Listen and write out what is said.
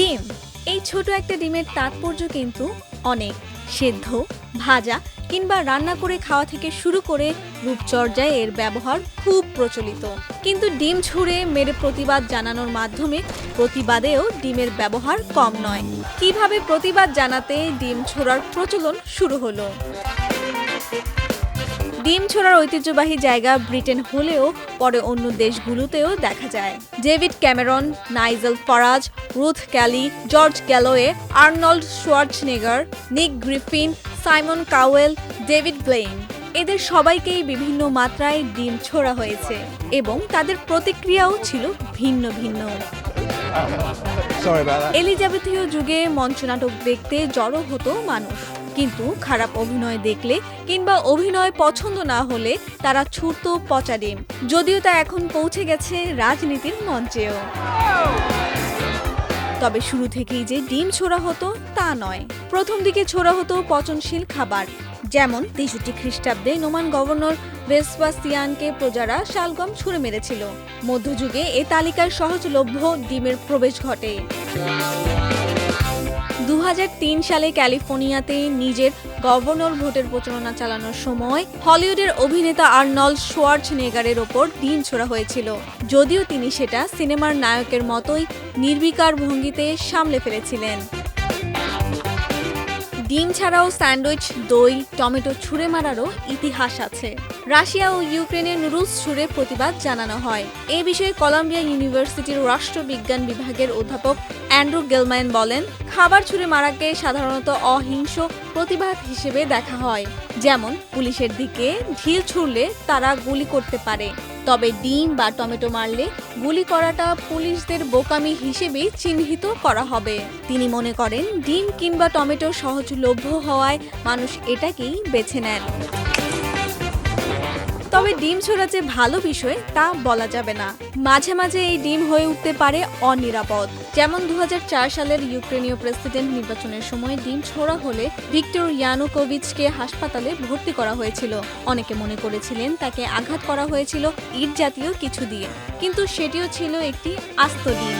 ডিম। এই ছোট একটা ডিমের তাৎপর্য কিন্তু অনেক। সেদ্ধ, ভাজা কিংবা রান্না করে খাওয়া থেকে শুরু করে রূপচর্যায় এর ব্যবহার খুব প্রচলিত। কিন্তু ডিম ছুঁড়ে মেরে প্রতিবাদ জানানোর মাধ্যমে প্রতিবাদেও ডিমের ব্যবহার কম নয়। কীভাবে প্রতিবাদ জানাতে ডিম ছোড়ার প্রচলন শুরু হলো? ডিম ছোড়ার ঐতিহ্যবাহী জায়গা ব্রিটেন হলেও পরে অন্য দেশগুলোতেও দেখা যায়। David Cameron Nigel Farage Ruth Kelly George Galloway Arnold Schwarzenegger Nick Griffin Simon Cowell David Blaine. এদের সবাইকেই বিভিন্ন মাত্রায় ডিম ছোড়া হয়েছে এবং তাদের প্রতিক্রিয়াও ছিল ভিন্ন ভিন্ন. এলিজাবেথীয় যুগে মঞ্চনাটক দেখতে জড়ো হতো মানুষ। কিন্তু খারাপ অভিনয় দেখলে কিংবা অভিনয় পছন্দ না হলে তারা ছুটত পচা ডিম যদিও তা এখন পৌঁছে গেছে রাজনীতির মঞ্চেও। তবে শুরু থেকেই যে ডিম ছোড়া হতো, তা নয়। প্রথম দিকে ছোড়া হতো পচনশীল খাবার, যেমন তেষট্টি খ্রিস্টাব্দে নোমান গভর্নর ভেসপাসিয়ানকে প্রজারা শালগম ছুঁড়ে মেরেছিল। মধ্যযুগে এ তালিকায় সহজলভ্য ডিমের প্রবেশ ঘটে। দু হাজার তিন সালে ক্যালিফোর্নিয়াতে নিজের গভর্নর ভোটের প্রচারণা চালানোর সময় হলিউডের অভিনেতা আর্নল শোয়ার্চ নেগারের ওপর দিন ছোড়া হয়েছিল। যদিও তিনি সেটা সিনেমার নায়কের মতোই নির্বিকার ভঙ্গিতে সামলে ফেলেছিলেন। ডিম ছাড়াও স্যান্ডউইচ, দই, টমেটো ছুঁড়ে মারারও ইতিহাস আছে। রাশিয়া ও ইউক্রেনের নুডলস ছুঁড়ে প্রতিবাদ জানানো হয়। এ বিষয়ে কলম্বিয়া ইউনিভার্সিটির রাষ্ট্রবিজ্ঞান বিভাগের অধ্যাপক অ্যান্ড্রু গেলম্যান বলেন, খাবার ছুঁড়ে মারাকে সাধারণত অহিংস প্রতিবাদ হিসেবে দেখা হয়। যেমন, পুলিশের দিকে ঢিল ছুড়লে তারা গুলি করতে পারে। তবে ডিম বা টমেটো মারলে গুলি করাটা পুলিশদের বোকামি হিসেবেই চিহ্নিত করা হবে। তিনি মনে করেন, ডিম কিংবা টমেটো সহজলভ্য হওয়ায় মানুষ এটাকেই বেছে নেন। তবে ডিম ছোড়া যে ভালো বিষয়, তা বলা যাবে না। মাঝে মাঝে এই ডিম হয়ে উঠতে পারে অনিরাপদ। যেমন দু হাজার চার সালের ইউক্রেনীয় প্রেসিডেন্ট নির্বাচনের সময় ডিম ছোড়া হলে ভিক্টর ইয়ানুকোভিচকে হাসপাতালে ভর্তি করা হয়েছিল। অনেকে মনে করেছিলেন তাকে আঘাত করা হয়েছিল ইট জাতীয় কিছু দিয়ে। কিন্তু সেটিও ছিল একটি আস্ত ডিম।